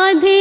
രാധേ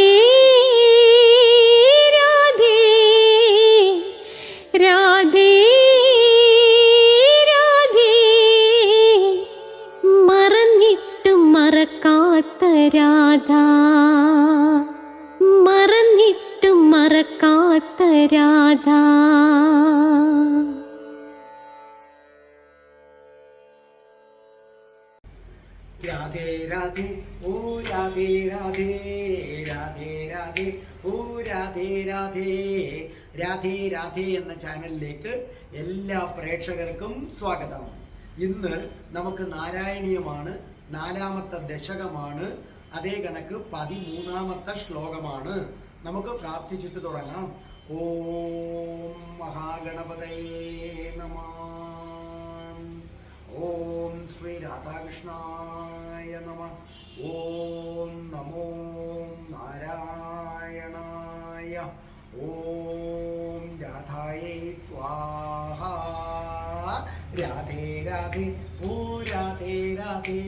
രാധേ എന്ന ചാനലിലേക്ക് എല്ലാ പ്രേക്ഷകർക്കും സ്വാഗതം. ഇന്ന് നമുക്ക് നാരായണീയമാണ് നാലാമത്തെ ദശകമാണ് അതേ കണക്ക് പതിമൂന്നാമത്തെ ശ്ലോകമാണ്. നമുക്ക് പ്രാർത്ഥിച്ചിട്ട് തുടങ്ങാം. ഓം മഹാഗണപതയേ നമ. ഓം ശ്രീ രാധാകൃഷ്ണായ നമ. ഓം നമോ നാരായണായ. ഓം സ്വാഹ രാധേ രാധേ ഓ രാധേ രാധേ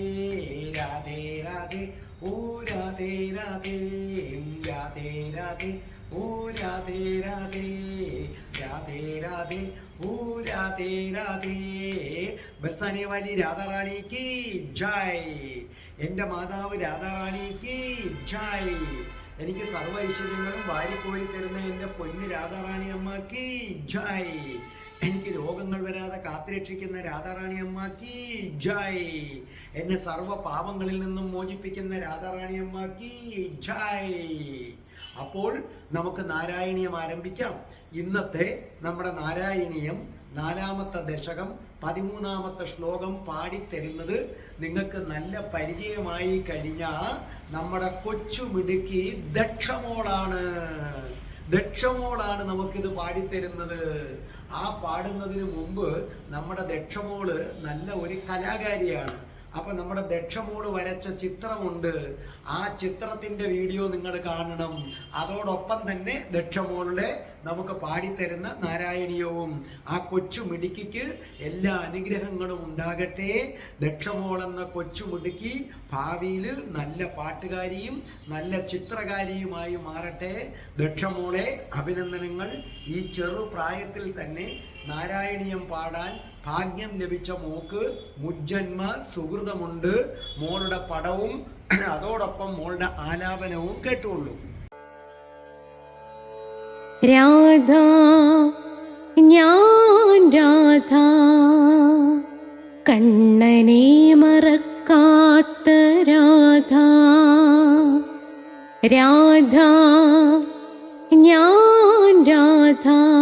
രാധേ രാധേ ഓ രാധേ രാധേ രാധേ രാധേ ഓ രാധേ രാധേ രാധേ രാധേ ഓ രാധേ രാധേ ബർസാനെ വാലി രാധാറാണി കി ജയ് എന്റെ മാതാവ് രാധാറാണി കി ജയ് എനിക്ക് സർവ ഐശ്വര്യങ്ങളും വാരിക്കോരി തരുന്ന എന്റെ പൊന്ന് രാധാറാണി അമ്മ കി ജയ്. എനിക്ക് രോഗങ്ങൾ വരാതെ കാത്തുരക്ഷിക്കുന്ന രാധാറാണി അമ്മ കി ജയ്. എന്നെ സർവ പാപങ്ങളിൽ നിന്നും മോചിപ്പിക്കുന്ന രാധാറാണി അമ്മ കി ജയ്. അപ്പോൾ നമുക്ക് നാരായണീയം ആരംഭിക്കാം. ഇന്നത്തെ നമ്മുടെ നാരായണീയം നാലാമത്തെ ദശകം പതിമൂന്നാമത്തെ ശ്ലോകം പാടിത്തരുന്നത് നിങ്ങൾക്ക് നല്ല പരിചയമായി കഴിഞ്ഞ നമ്മുടെ കൊച്ചു മിടുക്കി ദക്ഷമോളാണ്. ദക്ഷമോളാണ് നമുക്കിത് പാടിത്തരുന്നത്. ആ പാടുന്നതിന് മുമ്പ് നമ്മുടെ ദക്ഷമോൾ നല്ല ഒരു കലാകാരിയാണ്. അപ്പൊ നമ്മുടെ ദക്ഷമോൾ വരച്ച ചിത്രമുണ്ട്. ആ ചിത്രത്തിന്റെ വീഡിയോ നിങ്ങൾ കാണണം. അതോടൊപ്പം തന്നെ ദക്ഷമോളുടെ നമുക്ക് പാടിത്തരുന്ന നാരായണീയവും ആ കൊച്ചു മിടുക്കിക്ക് എല്ലാ അനുഗ്രഹങ്ങളും ഉണ്ടാകട്ടെ. ദക്ഷമോളെന്ന കൊച്ചു മിടുക്കി ഭാവിയിൽ നല്ല പാട്ടുകാരിയും നല്ല ചിത്രകാരിയുമായി മാറട്ടെ. ദക്ഷമോളെ അഭിനന്ദനങ്ങൾ. ഈ ചെറു പ്രായത്തിൽ തന്നെ നാരായണീയം പാടാൻ ഭാഗ്യം ലഭിച്ച മോക്ക് മുജ്ജന്മ സുഹൃതമുണ്ട്. മോളുടെ പടവും അതോടൊപ്പം മോളുടെ ആലാപനവും കേട്ടുള്ളൂ രാധാ ഞാൻ രാധാ. കണ്ണനെ മറക്കാത്ത രാധാ. രാധാ ഞാൻ രാധാ.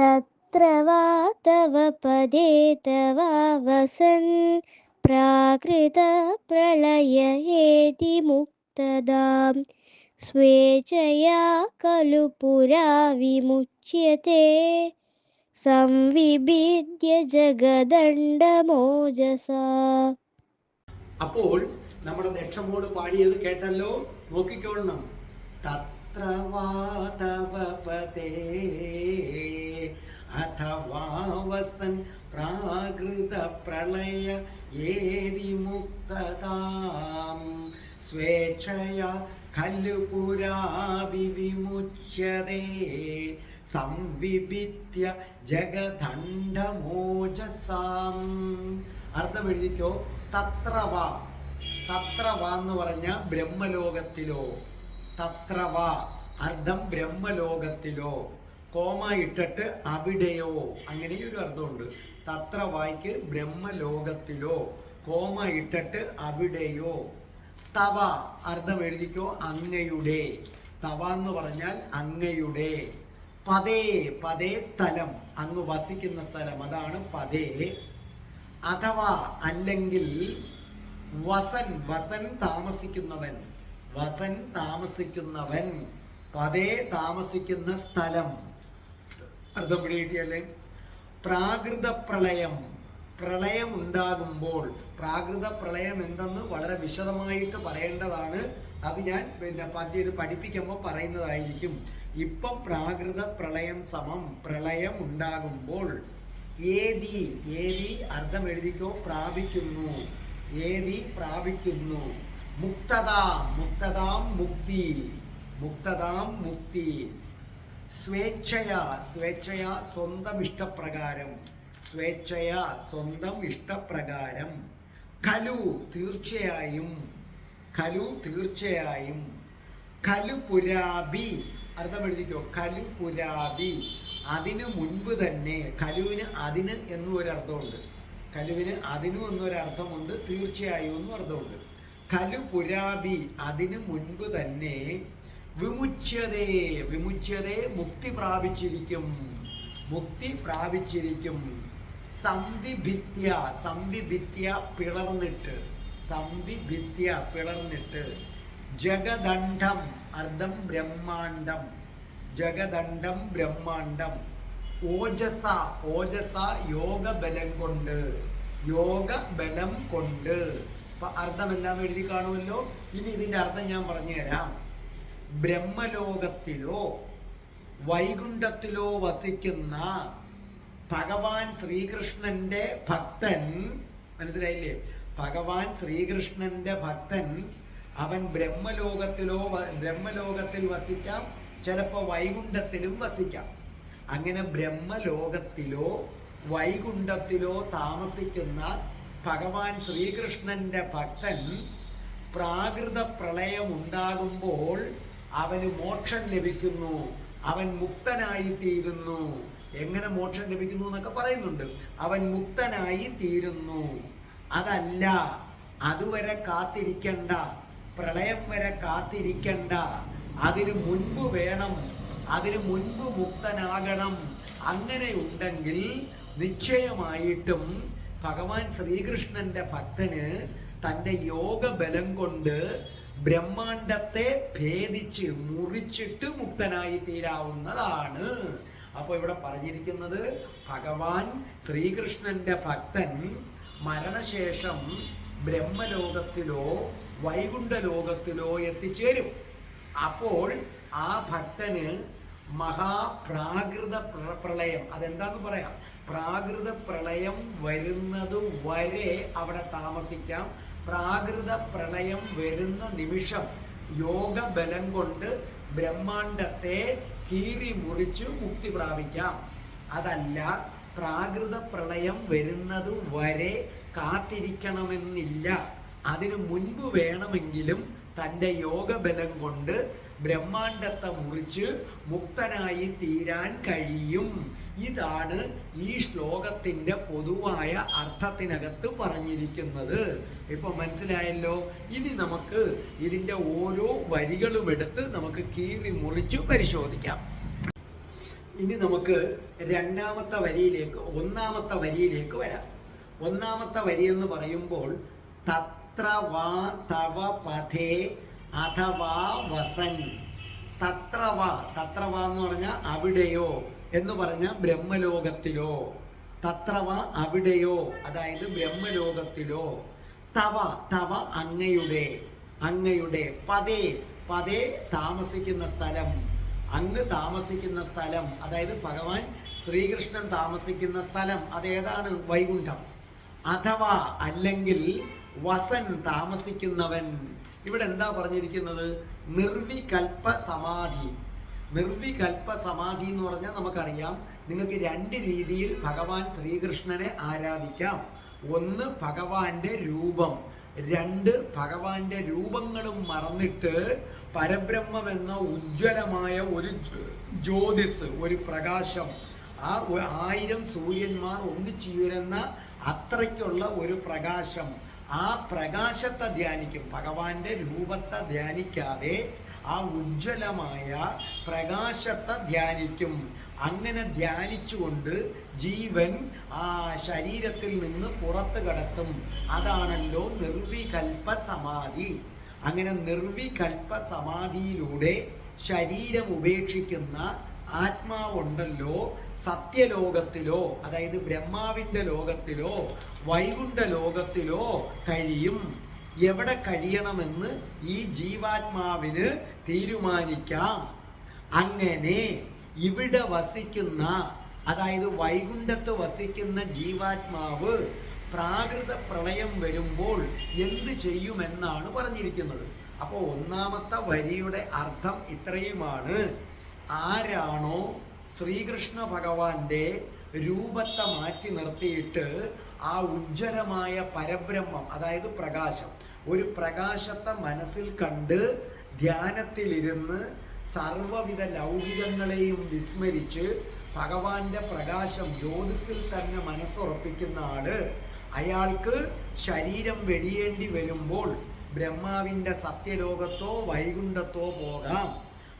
തത്ര വാ തവ പദേ തവ വസൻ. പ്രാകൃത പ്രളയേതി മുക്തദാം. स्वेच्छया खलु पुरा विमुच्यते संविभिद्य जगदण्डमोजसा അപ്പോൾ നമ്മുടെ ദക്ഷമോട് പാടിയത് കേട്ടല്ലോ നോക്കിക്കോളണം തത്ര വാ തവ പതേ അഥവാ വസൻ പ്രാകൃത പ്രളയ ഏതി മുക്തതാം സ്വേച്ഛയ ഖലു പുരാവി വിമുച്യതേ സംവിഭിത്യ ജഗദണ്ഡമോജസാം അർത്ഥം എഴുതിക്കോ തത്രവ തത്രവ എന്ന് പറഞ്ഞ ബ്രഹ്മലോകത്തിലോ. തത്രവ അർത്ഥം ബ്രഹ്മലോകത്തിലോ. കോമ ഇട്ടിട്ട് അവിടെയോ. അങ്ങനെ ഒരു അർത്ഥമുണ്ട്. തത്രവായ്ക്ക് ബ്രഹ്മലോകത്തിലോ. കോമ ഇട്ടിട്ട് അവിടെയോ. തവ അർത്ഥം എഴുതിക്കോ? അങ്ങയുടെ. തവ എന്ന് പറഞ്ഞാൽ അങ്ങയുടെ. പതേ പതേ സ്ഥലം. അങ്ങ് വസിക്കുന്ന സ്ഥലം. അതാണ് പതേ അഥവാ അല്ലെങ്കിൽ വസൻ വസൻ താമസിക്കുന്നവൻ. വസൻ താമസിക്കുന്നവൻ. പതേ താമസിക്കുന്ന സ്ഥലം. അർത്ഥം പിടികിട്ടിയല്ലേ പ്രാകൃത പ്രളയം പ്രളയം ഉണ്ടാകുമ്പോൾ പ്രാകൃത പ്രളയം എന്തെന്ന് വളരെ വിശദമായിട്ട് പറയേണ്ടതാണ്. അത് ഞാൻ പിന്നെ പദ്യം ഇത് പഠിപ്പിക്കുമ്പോൾ പറയുന്നതായിരിക്കും. ഇപ്പൊ പ്രാകൃത പ്രളയം സമം പ്രളയം ഉണ്ടാകുമ്പോൾ ഏതി ഏതി അർത്ഥം എഴുതിക്കോ? പ്രാപിക്കുന്നു. ഏതി പ്രാപിക്കുന്നു. മുക്തതാം മുക്തതാം മുക്തി മുക്തതാം മുക്തി. സ്വേച്ഛയാ സ്വേച്ഛയാ സ്വന്തം ഇഷ്ടപ്രകാരം. സ്വേച്ഛയ സ്വന്തം ഇഷ്ടപ്രകാരം. കലു തീർച്ചയായും കലു തീർച്ചയായും. ഖലു പുരാബി അർത്ഥം എഴുതിക്കോ. ഖലു പുരാബി അതിനു മുൻപ് തന്നെ ഖലുവിന് അതിന് അർത്ഥമുണ്ട്. ഖലുവിന് അതിനു എന്നൊരു അർത്ഥമുണ്ട്. തീർച്ചയായും എന്നും അർത്ഥമുണ്ട്. ഖലു പുരാബി അതിനു മുൻപ് തന്നെ വിമുച്യതേ വിമുച്യതേ മുക്തി പ്രാപിച്ചിരിക്കും. മുക്തി പ്രാപിച്ചിരിക്കും. സംവിഭിത്യ സംവിഭിത്യ പിളർന്നിട്ട് സംവിഭിത്യ പിളർന്നിട്ട്. ജഗദണ്ഡം അർദ്ധം ബ്രഹ്മാണ്ടം ജഗദണ്ഡം ബ്രഹ്മാണ്ഡം. ഓജസ ഓജസ യോഗ ബലം കൊണ്ട് യോഗ ബലം കൊണ്ട്. അപ്പൊ അർത്ഥമെല്ലാം എഴുതി കാണുമല്ലോ. ഇനി ഇതിന്റെ അർത്ഥം ഞാൻ പറഞ്ഞു തരാം. ബ്രഹ്മലോകത്തിലോ വൈകുണ്ഠത്തിലോ വസിക്കുന്ന ഭഗവാൻ ശ്രീകൃഷ്ണന്റെ ഭക്തൻ മനസ്സിലായില്ലേ? ഭഗവാൻ ശ്രീകൃഷ്ണന്റെ ഭക്തൻ അവൻ ബ്രഹ്മലോകത്തിലോ ബ്രഹ്മലോകത്തിൽ വസിക്കാം ചിലപ്പോൾ വൈകുണ്ഠത്തിലും വസിക്കാം. അങ്ങനെ ബ്രഹ്മലോകത്തിലോ വൈകുണ്ഠത്തിലോ താമസിക്കുന്ന ഭഗവാൻ ശ്രീകൃഷ്ണന്റെ ഭക്തൻ പ്രാകൃത പ്രളയം ഉണ്ടാകുമ്പോൾ അവന് മോക്ഷം ലഭിക്കുന്നു അവൻ മുക്തനായി തീരുന്നു എങ്ങനെ മോക്ഷം ലഭിക്കുന്നു എന്നൊക്കെ പറയുന്നുണ്ട്. അവൻ മുക്തനായി തീരുന്നു. അതല്ല അതുവരെ കാത്തിരിക്കണ്ട. പ്രളയം വരെ കാത്തിരിക്കണ്ട. അതിനു മുൻപ് വേണം. അതിനു മുൻപ് മുക്തനാകണം. അങ്ങനെ ഉണ്ടെങ്കിൽ നിശ്ചയമായിട്ടും ഭഗവാൻ ശ്രീകൃഷ്ണന്റെ ഭക്തന് തന്റെ യോഗബലം കൊണ്ട് ബ്രഹ്മാണ്ടത്തെ ഭേദിച്ച് മുറിച്ചിട്ട് മുക്തനായി തീരാവുന്നതാണ്. അപ്പോൾ ഇവിടെ പറഞ്ഞിരിക്കുന്നത് ഭഗവാൻ ശ്രീകൃഷ്ണന്റെ ഭക്തൻ മരണശേഷം ബ്രഹ്മലോകത്തിലോ വൈകുണ്ഠ ലോകത്തിലോ എത്തിച്ചേരും. അപ്പോൾ ആ ഭക്തന് മഹാപ്രാകൃത പ്ര- പ്രളയം അതെന്താന്ന് പറയാം? പ്രാകൃത പ്രളയം വരുന്നത് വരെ അവിടെ താമസിക്കാം. പ്രാകൃത പ്രളയം വരുന്ന നിമിഷം യോഗബലം കൊണ്ട് ബ്രഹ്മാണ്ടത്തെ കീറി മുറിച്ച് മുക്തി പ്രാപിക്കാം. അതല്ല പ്രാകൃത പ്രളയം വരുന്നത് വരെ കാത്തിരിക്കണമെന്നില്ല. അതിനു മുൻപ് വേണമെങ്കിലും തന്റെ യോഗബലം കൊണ്ട് ബ്രഹ്മാണ്ടത്തെ മുറിച്ച് മുക്തനായി തീരാൻ കഴിയും. ഇതാണ് ഈ ശ്ലോകത്തിന്റെ പൊതുവായ അർത്ഥത്തിനകത്ത് പറഞ്ഞിരിക്കുന്നത്. ഇപ്പൊ മനസ്സിലായല്ലോ? ഇനി നമുക്ക് ഇതിന്റെ ഓരോ വരികളും എടുത്ത് നമുക്ക് കീറി മുറിച്ചു പരിശോധിക്കാം. ഇനി നമുക്ക് രണ്ടാമത്തെ വരിയിലേക്ക് ഒന്നാമത്തെ വരിയിലേക്ക് വരാം. ഒന്നാമത്തെ വരി എന്ന് പറയുമ്പോൾ തത്ര വാ തവ പഥേ അഥവാ വസൻ തത്ര വാ തത്ര വാ എന്ന് പറഞ്ഞാൽ അവിടെയോ എന്ന് പറഞ്ഞ ബ്രഹ്മലോകത്തിലോ തത്രവ അവിടെയോ അതായത് ബ്രഹ്മലോകത്തിലോ തവ തവ അങ്ങയുടെ അങ്ങയുടെ പതേ പതേ താമസിക്കുന്ന സ്ഥലം അങ്ങ് താമസിക്കുന്ന സ്ഥലം അതായത് ഭഗവാൻ ശ്രീകൃഷ്ണൻ താമസിക്കുന്ന സ്ഥലം അതേതാണ് വൈകുണ്ഠം. അഥവാ അല്ലെങ്കിൽ വസൻ താമസിക്കുന്നവൻ. ഇവിടെ എന്താ പറഞ്ഞിരിക്കുന്നത്? നിർവികൽപ്പ സമാധി. നിർവികൽപ്പ സമാധി എന്ന് പറഞ്ഞാൽ നമുക്കറിയാം. നിങ്ങൾക്ക് രണ്ട് രീതിയിൽ ഭഗവാൻ ശ്രീകൃഷ്ണനെ ആരാധിക്കാം. ഒന്ന് ഭഗവാന്റെ രൂപം. രണ്ട് ഭഗവാന്റെ രൂപങ്ങളും മറന്നിട്ട് പരബ്രഹ്മം എന്ന ഉജ്ജ്വലമായ ഒരു ജ്യോ- ജ്യോതിസ് ഒരു പ്രകാശം ആ ആയിരം സൂര്യന്മാർ ഒന്നിച്ചുയരുന്ന അത്രയ്ക്കുള്ള ഒരു പ്രകാശം. ആ പ്രകാശത്തെ ധ്യാനിക്കും. ഭഗവാന്റെ രൂപത്തെ ധ്യാനിക്കാതെ ആ ഉജ്ജ്വലമായ പ്രകാശത്തെ ധ്യാനിക്കും. അങ്ങനെ ധ്യാനിച്ചുകൊണ്ട് ജീവൻ ആ ശരീരത്തിൽ നിന്ന് പുറത്തു കടത്തും. അതാണല്ലോ നിർവികൽപ്പ സമാധി. അങ്ങനെ നിർവികൽപ്പ സമാധിയിലൂടെ ശരീരം ഉപേക്ഷിക്കുന്ന ആത്മാവുണ്ടല്ലോ സത്യലോകത്തിലോ അതായത് ബ്രഹ്മാവിന്റെ ലോകത്തിലോ വൈകുണ്ഠ ലോകത്തിലോ കഴിയും. എവിടെ കഴിയണമെന്ന് ഈ ജീവാത്മാവിന് തീരുമാനിക്കാം. അങ്ങനെ ഇവിടെ വസിക്കുന്ന അതായത് വൈകുണ്ഠത്ത് വസിക്കുന്ന ജീവാത്മാവ് പ്രാകൃത പ്രളയം വരുമ്പോൾ എന്ത് ചെയ്യുമെന്നാണ് പറഞ്ഞിരിക്കുന്നത്. അപ്പോൾ ഒന്നാമത്തെ വരിയുടെ അർത്ഥം ഇത്രയുമാണ്. ആരാണോ ശ്രീകൃഷ്ണ ഭഗവാന്റെ രൂപത്തെ മാറ്റി നിർത്തിയിട്ട് ആ ഉജ്ജ്വലമായ പരബ്രഹ്മം അതായത് പ്രകാശം ഒരു പ്രകാശത്തെ മനസ്സിൽ കണ്ട് ധ്യാനത്തിലിരുന്ന് സർവവിധ ലൗകികങ്ങളെയും വിസ്മരിച്ച് ഭഗവാന്റെ പ്രകാശം ജ്യോതിസിൽ തന്നെ മനസ്സുറപ്പിക്കുന്ന ആൾ അയാൾക്ക് ശരീരം വെടിയേണ്ടി വരുമ്പോൾ ബ്രഹ്മാവിന്റെ സത്യലോകത്തോ വൈകുണ്ഠത്തോ പോകാം.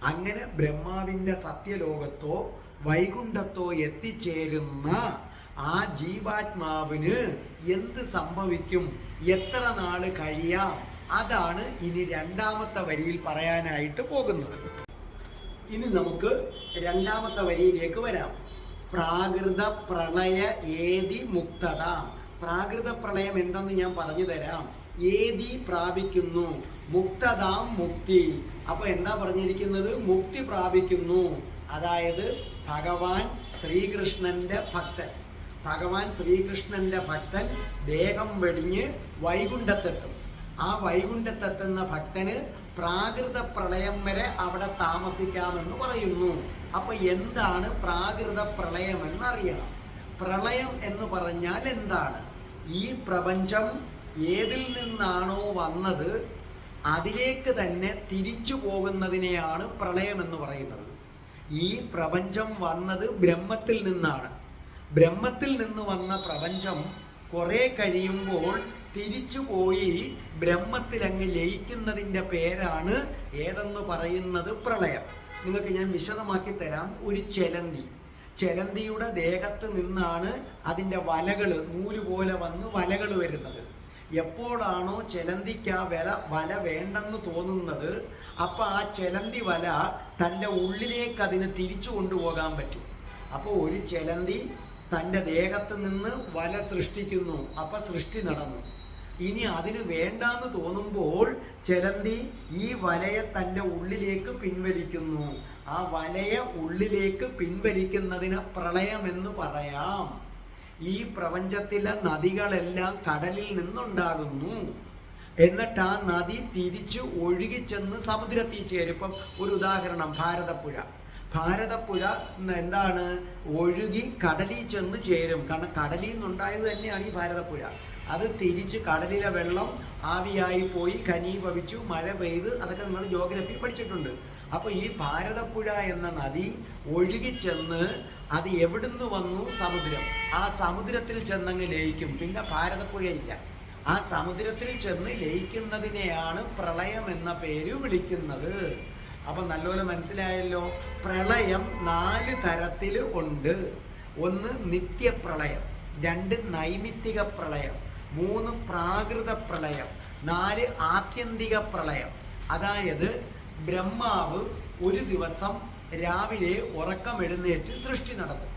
അങ്ങനെ ബ്രഹ്മാവിന്റെ സത്യലോകത്തോ വൈകുണ്ഠത്തോ എത്തിച്ചേരുന്ന ആ ജീവാത്മാവിന് എന്ത് സംഭവിക്കും? എത്ര നാൾ കഴിയാം? അതാണ് ഇനി രണ്ടാമത്തെ വരിയിൽ പറയാനായിട്ട് പോകുന്നത്. ഇനി നമുക്ക് രണ്ടാമത്തെ വരിയിലേക്ക് വരാം. പ്രാകൃത പ്രളയ ഏതി മുക്തത. പ്രാകൃത പ്രളയം എന്തെന്ന് ഞാൻ പറഞ്ഞു തരാം. ഏതി പ്രാപിക്കുന്നു. മുക്തതാം മുക്തി. അപ്പൊ എന്താ പറഞ്ഞിരിക്കുന്നത്? മുക്തി പ്രാപിക്കുന്നു. അതായത് ഭഗവാൻ ശ്രീകൃഷ്ണന്റെ ഭക്തൻ. ഭഗവാൻ ശ്രീകൃഷ്ണന്റെ ഭക്തൻ ദേഹം വെടിഞ്ഞ് വൈകുണ്ഠത്തെത്തും. ആ വൈകുണ്ഠത്തെത്തുന്ന ഭക്തന് പ്രാകൃത പ്രളയം വരെ അവിടെ താമസിക്കാമെന്ന് പറയുന്നു. അപ്പൊ എന്താണ് പ്രാകൃത പ്രളയം എന്നറിയണം. പ്രളയം എന്ന് പറഞ്ഞാൽ എന്താണ്? ഈ പ്രപഞ്ചം ഏതിൽ നിന്നാണോ വന്നത് അതിലേക്ക് തന്നെ തിരിച്ചു പോകുന്നതിനെയാണ് പ്രളയം എന്ന് പറയുന്നത്. ഈ പ്രപഞ്ചം വന്നത് ബ്രഹ്മത്തിൽ നിന്നാണ്. ബ്രഹ്മത്തിൽ നിന്ന് വന്ന പ്രപഞ്ചം കുറെ കഴിയുമ്പോൾ തിരിച്ചു പോയി ബ്രഹ്മത്തിൽ അങ്ങ് ലയിക്കുന്നതിന്റെ പേരാണ് ഏതെന്ന് പറയുന്നത് പ്രളയം. നിങ്ങൾക്ക് ഞാൻ വിശദമാക്കി തരാം. ഒരു ചെലന്തി. ചെലന്തിയുടെ ദേഹത്ത് നിന്നാണ് അതിന്റെ വലകൾ നൂൽ പോലെ വന്ന് വലകൾ വരുന്നത്. എപ്പോഴാണോ ചെലന്തിക്ക് ആ വില വല വേണ്ടെന്ന് തോന്നുന്നത് അപ്പോൾ ആ ചെലന്തി വല തന്റെ ഉള്ളിലേക്ക് അതിന് തിരിച്ചു കൊണ്ടുപോകാൻ പറ്റും. അപ്പോൾ ഒരു ചെലന്തി തന്റെ ദേഹത്ത് നിന്ന് വല സൃഷ്ടിക്കുന്നു അപ്പം സൃഷ്ടി നടന്നു. ഇനി അതിന് വേണ്ടാന്ന് തോന്നുമ്പോൾ ചെലന്തി ഈ വലയെ തന്റെ ഉള്ളിലേക്ക് പിൻവലിക്കുന്നു. ആ വലയെ ഉള്ളിലേക്ക് പിൻവലിക്കുന്നതിന് പ്രളയം എന്ന് പറയാം. ഈ പ്രപഞ്ചത്തിലെ നദികളെല്ലാം കടലിൽ നിന്നുണ്ടാകുന്നു. എന്നിട്ട് ആ നദി തിരിച്ച് ഒഴുകിച്ചെന്ന് സമുദ്രത്തിൽ ചേരും. ഇപ്പം ഒരു ഉദാഹരണം ഭാരതപ്പുഴ. ഭാരതപ്പുഴ എന്താണ്? ഒഴുകി കടലിൽ ചെന്ന് ചേരും. കാരണം കടലിൽ നിന്നുണ്ടായത് തന്നെയാണ് ഈ ഭാരതപ്പുഴ. അത് തിരിച്ച് കടലിലെ വെള്ളം ആവിയായി പോയി ഖനീഭവിച്ചു മഴ പെയ്ത് അതൊക്കെ നിങ്ങൾ ജോഗ്രഫി പഠിച്ചിട്ടുണ്ട്. അപ്പോൾ ഈ ഭാരതപ്പുഴ എന്ന നദി ഒഴുകി ഒഴുകിച്ചെന്ന് അത് എവിടുന്ന് വന്നു? സമുദ്രം. ആ സമുദ്രത്തിൽ ചെന്നങ്ങ് ലയിക്കും. പിന്നെ ഭാരതപ്പുഴയില്ല ആ സമുദ്രത്തിൽ ചെന്ന് ലയിക്കുന്നതിനെയാണ് പ്രളയം എന്ന പേര് വിളിക്കുന്നത്. അപ്പൊ നല്ലപോലെ മനസ്സിലായല്ലോ. പ്രളയം നാല് തരത്തിൽ ഉണ്ട്. ഒന്ന് നിത്യപ്രളയം രണ്ട് നൈമിത്തിക പ്രളയം മൂന്ന് പ്രാകൃത പ്രളയം നാല് ആത്യന്തിക പ്രളയം. അതായത് ബ്രഹ്മാവ് ഒരു ദിവസം രാവിലെ ഉറക്കം എഴുന്നേറ്റ് സൃഷ്ടി നടത്തും.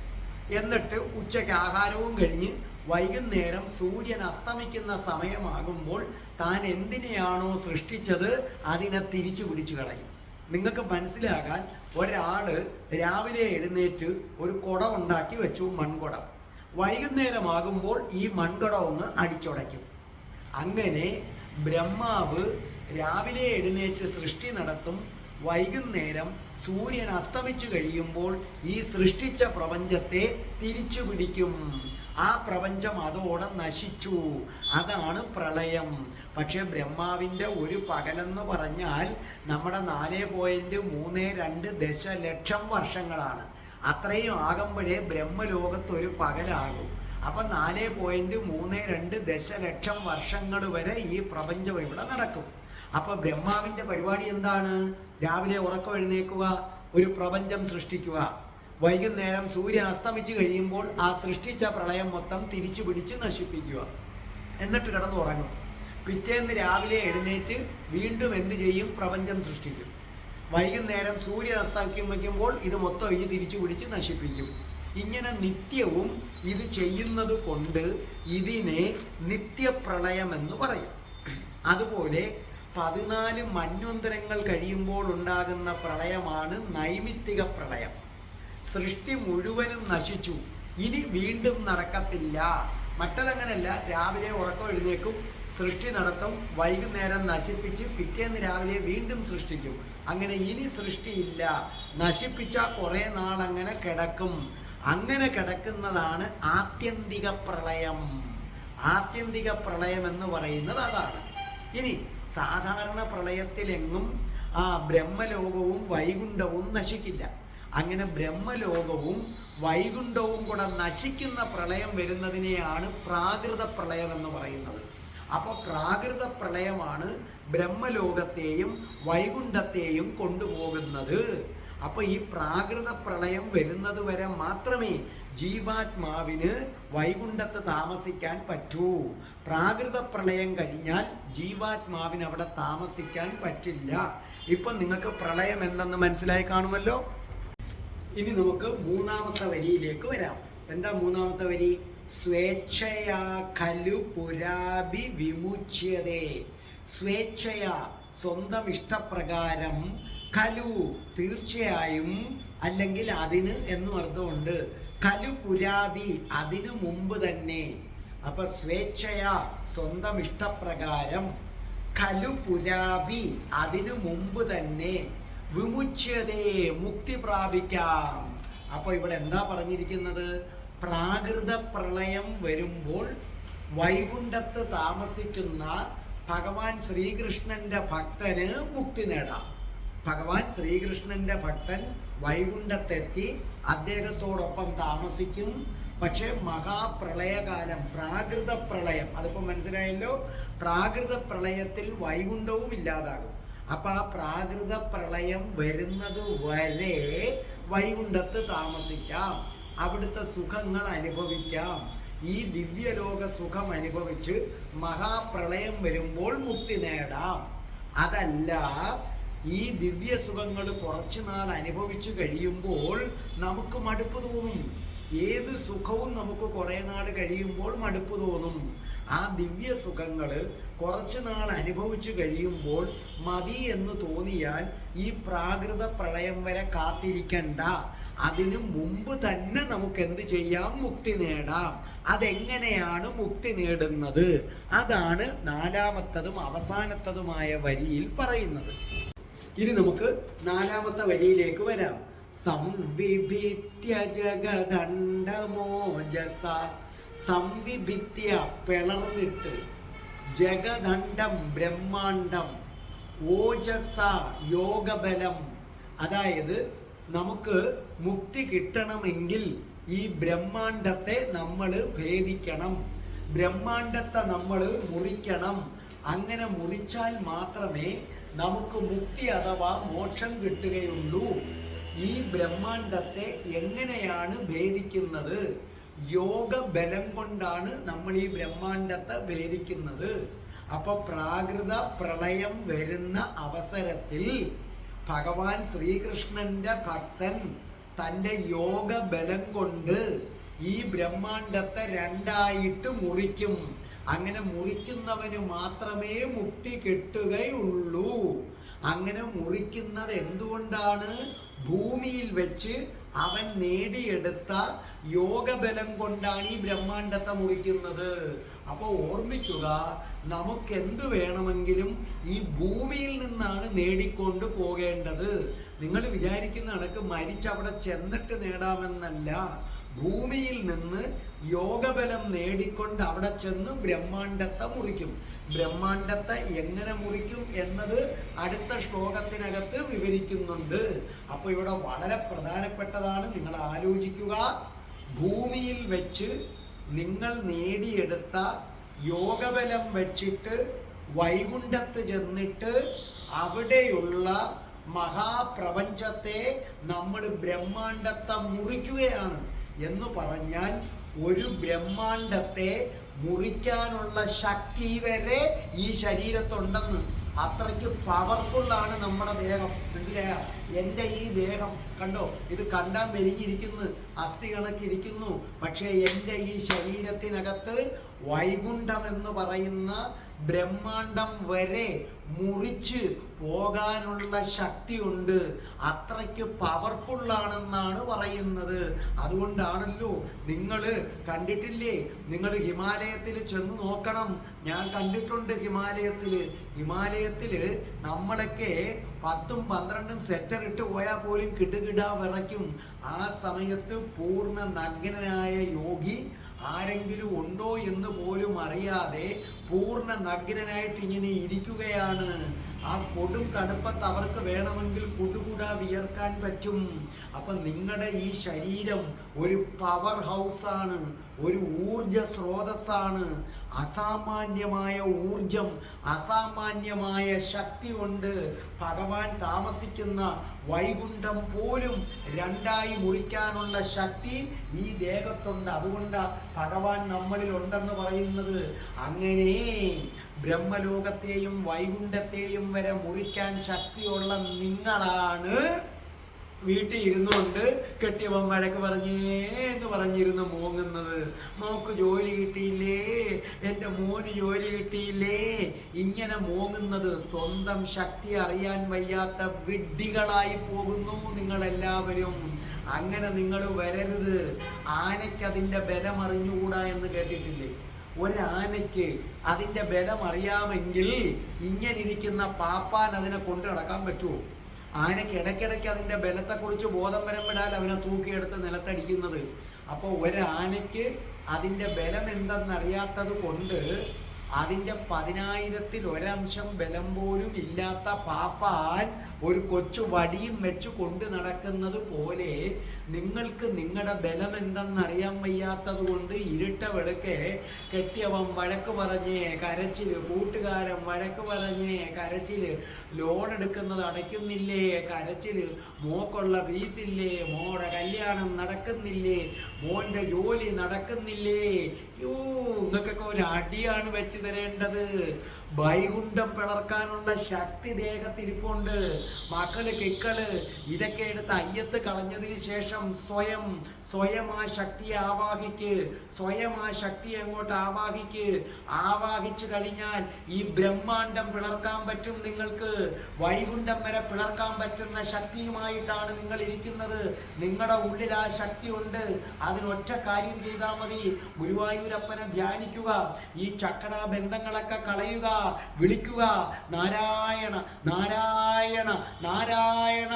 എന്നിട്ട് ഉച്ചയ്ക്ക് ആഹാരവും കഴിഞ്ഞ് വൈകുന്നേരം സൂര്യൻ അസ്തമിക്കുന്ന സമയമാകുമ്പോൾ താൻ എന്തിനെയാണോ സൃഷ്ടിച്ചത് അതിനെ തിരിച്ചു പിടിച്ചു കളയും. നിങ്ങൾക്ക് മനസ്സിലാകാൻ ഒരാൾ രാവിലെ എഴുന്നേറ്റ് ഒരു കുട ഉണ്ടാക്കി വെച്ചു മൺകുടം. വൈകുന്നേരമാകുമ്പോൾ ഈ മൺകുടം ഒന്ന് അടിച്ചുടയ്ക്കും. അങ്ങനെ ബ്രഹ്മാവ് രാവിലെ എഴുന്നേറ്റ് സൃഷ്ടി നടത്തും വൈകുന്നേരം സൂര്യൻ അസ്തമിച്ചു കഴിയുമ്പോൾ ഈ സൃഷ്ടിച്ച പ്രപഞ്ചത്തെ തിരിച്ചു പിടിക്കും. ആ പ്രപഞ്ചം അതോടെ നശിച്ചു. അതാണ് പ്രളയം. പക്ഷെ ബ്രഹ്മാവിന്റെ ഒരു പകലെന്ന് പറഞ്ഞാൽ നമ്മുടെ നാല് പോയിന്റ് മൂന്ന് രണ്ട് ദശലക്ഷം വർഷങ്ങളാണ്. അത്രയും ആകുമ്പോഴേ ബ്രഹ്മലോകത്ത് ഒരു പകലാകും. അപ്പൊ നാല് പോയിന്റ് മൂന്ന് രണ്ട് ദശലക്ഷം വർഷങ്ങൾ വരെ ഈ പ്രപഞ്ചം ഇവിടെ നടക്കും. അപ്പൊ ബ്രഹ്മാവിന്റെ പരിപാടി എന്താണ്? രാവിലെ ഉറക്കം എഴുന്നേക്കുക ഒരു പ്രപഞ്ചം സൃഷ്ടിക്കുക. വൈകുന്നേരം സൂര്യൻ അസ്തമിച്ചു കഴിയുമ്പോൾ ആ സൃഷ്ടിച്ച പ്രളയം മൊത്തം തിരിച്ചു പിടിച്ച് നശിപ്പിക്കുക. എന്നിട്ട് കിടന്ന് ഉറങ്ങും. പിറ്റേന്ന് രാവിലെ എഴുന്നേറ്റ് വീണ്ടും എന്ത് ചെയ്യും? പ്രപഞ്ചം സൃഷ്ടിക്കും. വൈകുന്നേരം സൂര്യൻ അസ്തമിക്കുമ്പോൾ ഇത് മൊത്തം ഈ തിരിച്ചു പിടിച്ച് നശിപ്പിക്കും. ഇങ്ങനെ നിത്യവും ഇത് ചെയ്യുന്നത് കൊണ്ട് ഇതിനെ നിത്യപ്രളയമെന്ന് പറയും. അതുപോലെ പതിനാല് മന്വന്തരങ്ങൾ കഴിയുമ്പോൾ ഉണ്ടാകുന്ന പ്രളയമാണ് നൈമിത്തിക പ്രളയം. സൃഷ്ടി മുഴുവനും നശിച്ചു. ഇനി വീണ്ടും നടക്കത്തില്ല. മറ്റതങ്ങനല്ല രാവിലെ ഉറക്കം എഴുന്നേക്കും സൃഷ്ടി നടത്തും വൈകുന്നേരം നശിപ്പിച്ച് പിറ്റേന്ന് രാവിലെ വീണ്ടും സൃഷ്ടിക്കും. അങ്ങനെ ഇനി സൃഷ്ടിയില്ല. നശിപ്പിച്ച കുറെ നാൾ അങ്ങനെ കിടക്കും. അങ്ങനെ കിടക്കുന്നതാണ് ആത്യന്തിക പ്രളയം. ആത്യന്തിക പ്രളയം എന്ന് പറയുന്നത് അതാണ്. ഇനി സാധാരണ പ്രളയത്തിലെങ്ങും ആ ബ്രഹ്മലോകവും വൈകുണ്ഠവും നശിക്കില്ല. അങ്ങനെ ബ്രഹ്മലോകവും വൈകുണ്ഠവും കൂടെ നശിക്കുന്ന പ്രളയം വരുന്നതിനെയാണ് പ്രാകൃത പ്രളയം എന്ന് പറയുന്നത്. അപ്പോൾ പ്രാകൃത പ്രളയമാണ് ബ്രഹ്മലോകത്തെയും വൈകുണ്ഠത്തെയും കൊണ്ടുപോകുന്നത്. അപ്പോൾ ഈ പ്രാകൃത പ്രളയം വരുന്നത് വരെ മാത്രമേ ജീവാത്മാവിന് വൈകുണ്ഠത്ത് താമസിക്കാൻ പറ്റൂ. പ്രാകൃത പ്രളയം കഴിഞ്ഞാൽ ജീവാത്മാവിന് അവിടെ താമസിക്കാൻ പറ്റില്ല. ഇപ്പൊ നിങ്ങൾക്ക് പ്രളയം എന്തെന്ന് മനസ്സിലായി കാണുമല്ലോ? ഇനി നമുക്ക് മൂന്നാമത്തെ വരിയിലേക്ക് വരാം. എന്താ മൂന്നാമത്തെ വരി? സ്വേച്ഛയാ ഖലു പുരാബി വിമുച്യതേ. സ്വേച്ഛയാ സ്വന്തം ഇഷ്ടപ്രകാരം ഖലു തീർച്ചയായും അല്ലെങ്കിൽ അതിന് എന്നും അർത്ഥമുണ്ട്. ഖലു പുരാവി അതിനു മുമ്പ് തന്നെ. അപ്പൊ സ്വേച്ഛയാ സ്വന്തം ഇഷ്ടപ്രകാരം കലുപുരാവി അതിനു മുമ്പ് തന്നെ വിമുച്യതേ മുക്തി പ്രാപിക്കാം. അപ്പൊ ഇവിടെ എന്താ പറഞ്ഞിരിക്കുന്നത്? പ്രാകൃത പ്രളയം വരുമ്പോൾ വൈകുണ്ഠത്ത് താമസിക്കുന്ന ഭഗവാൻ ശ്രീകൃഷ്ണന്റെ ഭക്തന് മുക്തി നേടാം. ഭഗവാൻ ശ്രീകൃഷ്ണന്റെ ഭക്തൻ വൈകുണ്ഠത്തെത്തി അദ്ദേഹത്തോടൊപ്പം താമസിക്കും. പക്ഷേ മഹാപ്രളയകാലം പ്രാകൃത പ്രളയം അതിപ്പോ മനസ്സിലായല്ലോ? പ്രാകൃത പ്രളയത്തിൽ വൈകുണ്ഠവും ഇല്ലാതാകും. അപ്പൊ ആ പ്രാകൃത പ്രളയം വരുന്നത് വരെ വൈകുണ്ഠത്ത് താമസിക്കാം. അവിടുത്തെ സുഖങ്ങൾ അനുഭവിക്കാം. ഈ ദിവ്യലോക സുഖം അനുഭവിച്ച് മഹാപ്രളയം വരുമ്പോൾ മുക്തി നേടാം. അതല്ല ഈ ദിവ്യ സുഖങ്ങൾ കുറച്ചു നാൾ അനുഭവിച്ചു കഴിയുമ്പോൾ നമുക്ക് മടുപ്പ് തോന്നും. ഏത് സുഖവും നമുക്ക് കുറേ നാൾ കഴിയുമ്പോൾ മടുപ്പ് തോന്നും. ആ ദിവ്യ സുഖങ്ങൾ കുറച്ചു നാൾ അനുഭവിച്ചു കഴിയുമ്പോൾ മതി എന്ന് തോന്നിയാൽ ഈ പ്രാകൃത പ്രളയം വരെ കാത്തിരിക്കണ്ട. അതിനു മുമ്പ് തന്നെ നമുക്ക് എന്ത് ചെയ്യാം? മുക്തി നേടാം. അതെങ്ങനെയാണ് മുക്തി നേടുന്നത്? അതാണ് നാലാമത്തതും അവസാനത്തതുമായ വരിയിൽ പറയുന്നത്. ഇനി നമുക്ക് നാലാമത്തെ വരിയിലേക്ക് വരാം. സംവിഭിത്യ ജഗദണ്ഡമോജസ. സംവിഭിത്യ പിളർന്നിട്ട് ജഗദണ്ഡം ബ്രഹ്മാണ്ഡം ഓജസ യോഗബലം. അതായത് നമുക്ക് മുക്തി കിട്ടണമെങ്കിൽ ഈ ബ്രഹ്മാണ്ടത്തെ നമ്മൾ ഭേദിക്കണം. ബ്രഹ്മാണ്ടത്തെ നമ്മൾ മുറിക്കണം. അങ്ങനെ മുറിച്ചാൽ മാത്രമേ നമുക്ക് മുക്തി അഥവാ മോക്ഷം കിട്ടുകയുള്ളൂ. ഈ ബ്രഹ്മാണ്ടത്തെ എങ്ങനെയാണ് ഭേദിക്കുന്നത്? യോഗ ബലം കൊണ്ടാണ് നമ്മൾ ഈ ബ്രഹ്മാണ്ടത്തെ ഭേദിക്കുന്നത്. അപ്പൊ പ്രാകൃത പ്രളയം വരുന്ന അവസരത്തിൽ ഭഗവാൻ ശ്രീകൃഷ്ണന്റെ ഭക്തൻ തന്റെ യോഗ ബലം കൊണ്ട് ഈ ബ്രഹ്മാണ്ടത്തെ രണ്ടായിട്ട് മുറിക്കും. അങ്ങനെ മുറിക്കുന്നവന് മാത്രമേ മുക്തി കിട്ടുകയുള്ളൂ. അങ്ങനെ മുറിക്കുന്നത് എന്തുകൊണ്ടാണ്? ഭൂമിയിൽ വെച്ച് അവൻ നേടിയെടുത്ത യോഗബലം കൊണ്ടാണ് ഈ ബ്രഹ്മാണ്ടത്തെ മുറിക്കുന്നത്. അപ്പോൾ ഓർമ്മിക്കുക നമുക്ക് എന്ത് വേണമെങ്കിലും ഈ ഭൂമിയിൽ നിന്നാണ് നേടിക്കൊണ്ട് പോകേണ്ടത്. നിങ്ങൾ വിചാരിക്കുന്ന കണക്ക് മരിച്ച് അവിടെ ചെന്നിട്ട് നേടാമെന്നല്ല. ഭൂമിയിൽ നിന്ന് യോഗബലം നേടിക്കൊണ്ട് അവിടെ ചെന്ന് ബ്രഹ്മാണ്ടത്തെ മുറിക്കും. ബ്രഹ്മാണ്ടത്തെ എങ്ങനെ മുറിക്കും എന്നത് അടുത്ത ശ്ലോകത്തിനകത്ത് വിവരിക്കുന്നുണ്ട്. അപ്പോൾ ഇവിടെ വളരെ പ്രധാനപ്പെട്ടതാണ്. നിങ്ങൾ ആലോചിക്കുക. ഭൂമിയിൽ വെച്ച് നിങ്ങൾ നേടിയെടുത്ത യോഗബലം വെച്ചിട്ട് വൈകുണ്ഠത്ത് ചെന്നിട്ട് അവിടെയുള്ള മഹാപ്രപഞ്ചത്തെ നമ്മൾ ബ്രഹ്മാണ്ടത്തെ മുറിക്കുകയാണ് എന്ന് പറഞ്ഞാൽ ഒരു ബ്രഹ്മാണ്ടത്തെ മുറിക്കാനുള്ള ശക്തി വരെ ഈ ശരീരത്തുണ്ടെന്ന്. അത്രയ്ക്ക് പവർഫുൾ ആണ് നമ്മുടെ ദേഹം. മനസ്സിലായ? എന്റെ ഈ ദേഹം. കണ്ടോ? ഇത് കണ്ടാൽ മെരുങ്ങിയിരിക്കുന്നു അസ്ഥി കണക്കിരിക്കുന്നു. പക്ഷേ എന്റെ ഈ ശരീരത്തിനകത്ത് വൈകുണ്ഠം എന്ന് പറയുന്ന ബ്രഹ്മാണ്ടം വരെ മുറിച്ച് പോകാനുള്ള ശക്തിയുണ്ട്. അത്രയ്ക്ക് ആണെന്നാണ് പറയുന്നത്. അതുകൊണ്ടാണല്ലോ നിങ്ങൾ കണ്ടിട്ടില്ലേ? നിങ്ങൾ ഹിമാലയത്തിൽ ചെന്ന് നോക്കണം. ഞാൻ കണ്ടിട്ടുണ്ട് ഹിമാലയത്തിൽ ഹിമാലയത്തിൽ നമ്മളൊക്കെ പത്തും പന്ത്രണ്ടും സെറ്റർ ഇട്ട് പോയാൽ പോലും കിടുകിടാ വിറയ്ക്കും. ആ സമയത്ത് പൂർണ നഗ്നനായ യോഗി ആരെങ്കിലും ഉണ്ടോ എന്ന് പോലും അറിയാതെ പൂർണ നഗ്നനായിട്ട് ഇങ്ങനെ ഇരിക്കുകയാണ്. ആ കൊടും തണുപ്പത്ത് അവർക്ക് വേണമെങ്കിൽ കുടുകൂടാ വിയർക്കാൻ പറ്റും. അപ്പൊ നിങ്ങളുടെ ഈ ശരീരം ഒരു പവർ ഹൗസ് ആണ് ഒരു ഊർജ സ്രോതസ്സാണ്. അസാമാന്യമായ ഊർജം അസാമാന്യമായ ശക്തി കൊണ്ട് ഭഗവാൻ താമസിക്കുന്ന വൈകുണ്ഠം പോലും രണ്ടായി മുറിക്കാനുള്ള ശക്തി ഈ ദേഹത്തുണ്ട്. അതുകൊണ്ട് ഭഗവാൻ നമ്മളിൽ ഉണ്ടെന്ന് പറയുന്നത്. അങ്ങനെ ബ്രഹ്മലോകത്തെയും വൈകുണ്ഠത്തെയും വരെ മുറിക്കാൻ ശക്തിയുള്ള നിങ്ങളാണ്. വീട്ടിൽ ഇരുന്നുകൊണ്ട് കെട്ടിയവൻ വഴക്ക് പറഞ്ഞേ എന്ന് പറഞ്ഞിരുന്ന് മോങ്ങുന്നത്. മോക്ക് ജോലി കിട്ടിയില്ലേ? എന്റെ മോന് ജോലി കിട്ടിയില്ലേ? ഇങ്ങനെ മോങ്ങുന്നത് സ്വന്തം ശക്തി അറിയാൻ വയ്യാത്ത വിഡ്ഢികളായി പോകുന്നു നിങ്ങളെല്ലാവരും. അങ്ങനെ നിങ്ങൾ വരരുത്. ആനയ്ക്ക് അതിന്റെ ബലമറിഞ്ഞുകൂടാ എന്ന് കേട്ടിട്ടില്ലേ? ഒരാനയ്ക്ക് അതിന്റെ ബലം അറിയാമെങ്കിൽ ഇങ്ങനെ ഇരിക്കുന്ന പാപ്പാൻ അതിനെ കൊണ്ടു നടക്കാൻ പറ്റുമോ? ആനയ്ക്ക് ഇടയ്ക്കിടയ്ക്ക് അതിന്റെ ബലത്തെക്കുറിച്ച് ബോധം വരുമ്പോഴാൽ അവനെ തൂക്കിയെടുത്ത് നിലത്തടിക്കുന്നത്. അപ്പോൾ ഒരാനയ്ക്ക് അതിന്റെ ബലം എന്തെന്നറിയാത്തത് കൊണ്ട് അതിന്റെ പതിനായിരത്തിൽ ഒരംശം ബലം പോലും ഇല്ലാത്ത പാപ്പാൻ ഒരു കൊച്ചു വടിയും വെച്ച് കൊണ്ട് നടക്കുന്നത് പോലെ നിങ്ങൾക്ക് നിങ്ങളുടെ ബലം എന്തെന്നറിയാൻ വയ്യാത്തത് കൊണ്ട് ഇരുട്ട വെളുക്കെ കെട്ടിയവൻ വഴക്ക് പറഞ്ഞേ കരച്ചിൽ കൂട്ടുകാരൻ വഴക്ക് പറഞ്ഞേ കരച്ചിൽ ലോൺ എടുക്കുന്നത് അടയ്ക്കുന്നില്ലേ കരച്ചിൽ മോക്കുള്ള ഫീസില്ലേ മോടെ കല്യാണം നടക്കുന്നില്ലേ മോന്റെ ജോലി നടക്കുന്നില്ലേ യോ നിങ്ങൾക്കൊക്കെ ഒരു അടിയാണ് വെച്ച് തരേണ്ടത്. വൈകുണ്ഠം പിളർക്കാനുള്ള ശക്തി ദേഹത്തിരിപ്പുണ്ട്. മക്കൾ കിക്കൾ ഇതൊക്കെ എടുത്ത് അയ്യത്ത് കളഞ്ഞതിന് ശേഷം സ്വയം സ്വയം ആ ശക്തിയെ ആവാഹിക്ക്. സ്വയം ആ ശക്തിയെ അങ്ങോട്ട് ആവാഹിക്ക്. ആവാഹിച്ചു കഴിഞ്ഞാൽ ഈ ബ്രഹ്മാണ്ടം പിളർക്കാൻ പറ്റും നിങ്ങൾക്ക്. വൈകുണ്ഠം വരെ പിളർക്കാൻ പറ്റുന്ന ശക്തിയുമായിട്ടാണ് നിങ്ങൾ ഇരിക്കുന്നത്. നിങ്ങളുടെ ഉള്ളിൽ ആ ശക്തി ഉണ്ട്. അതിനൊറ്റ കാര്യം ചെയ്താൽ മതി. ഗുരുവായൂരപ്പനെ ധ്യാനിക്കുക. ഈ ചക്കട ബന്ധങ്ങളൊക്കെ കളയുക. വിളിക്കുക. നാരായണ നാരായണ നാരായണ.